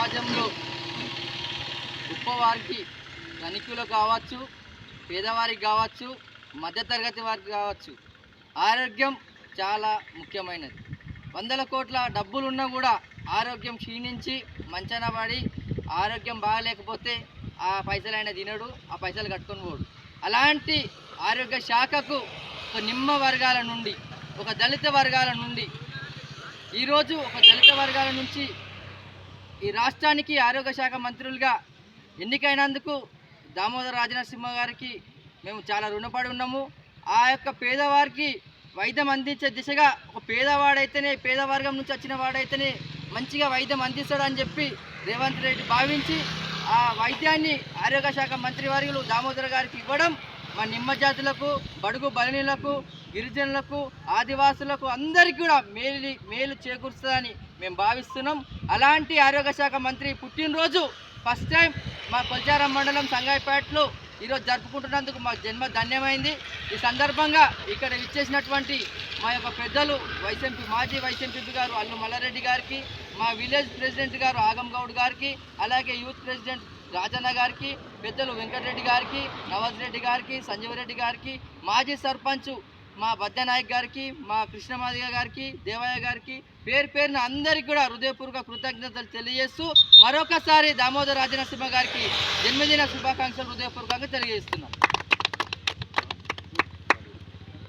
సమాజంలో గొప్పవారికి ధనికులు కావచ్చు పేదవారికి కావచ్చు మధ్యతరగతి వారికి కావచ్చు ఆరోగ్యం చాలా ముఖ్యమైనది. వందల కోట్ల డబ్బులున్నా కూడా ఆరోగ్యం క్షీణించి మంచన పడి ఆరోగ్యం బాగాలేకపోతే ఆ పైసలు ఆయన తినడు ఆ పైసలు కట్టుకొని పోడు. అలాంటి ఆరోగ్య శాఖకు ఒక నిమ్మ వర్గాల నుండి ఒక దళిత వర్గాల నుండి ఈరోజు ఒక దళిత వర్గాల నుంచి ఈ రాష్ట్రానికి ఆరోగ్య శాఖ మంత్రులుగా ఎన్నికైనందుకు దామోదర రాజనరసింహ గారికి మేము చాలా రుణపడి ఉన్నాము. ఆ యొక్క పేదవారికి వైద్యం అందించే దిశగా ఒక పేదవాడైతేనే పేదవర్గం నుంచి వచ్చిన వాడైతేనే మంచిగా వైద్యం అందిస్తాడని చెప్పి రేవంత్ రెడ్డి భావించి ఆ వైద్యాన్ని ఆరోగ్య శాఖ మంత్రి వర్యులు దామోదర గారికి ఇవ్వడం మా నిమ్మ జాతులకు బడుగు బలినీలకు గిరిజనులకు ఆదివాసులకు అందరికీ కూడా మేలు మేలు చేకూరుస్తుందని మేము భావిస్తున్నాం. అలాంటి ఆరోగ్య శాఖ మంత్రి పుట్టినరోజు ఫస్ట్ టైం మా కొల్చారం మండలం సంగాయపేటలో ఈరోజు జరుపుకుంటున్నందుకు మా జన్మ ధన్యమైంది. ఈ సందర్భంగా ఇక్కడ ఇచ్చేసినటువంటి మా యొక్క పెద్దలు వైసీపీ మాజీ వైసీపీ గారు అల్లు మల్లారెడ్డి గారికి మా విలేజ్ ప్రెసిడెంట్ గారు ఆగం గౌడ్ గారికి అలాగే యూత్ ప్రెసిడెంట్ రాజన్న గారికి పెద్దలు వెంకటరెడ్డి గారికి నవాజ్ రెడ్డి గారికి సంజీవ్ రెడ్డి గారికి మాజీ సర్పంచ్ మా బద్దనాయక్ గారికి మా కృష్ణమాదిగ గారికి దేవయ్య గారికి పేరు పేరున అందరికీ కూడా హృదయపూర్వక కృతజ్ఞతలు తెలియజేస్తూ మరొకసారి దామోదర రాజనరసింహ గారికి జన్మదిన శుభాకాంక్షలు హృదయపూర్వకంగా తెలియజేస్తున్నాం.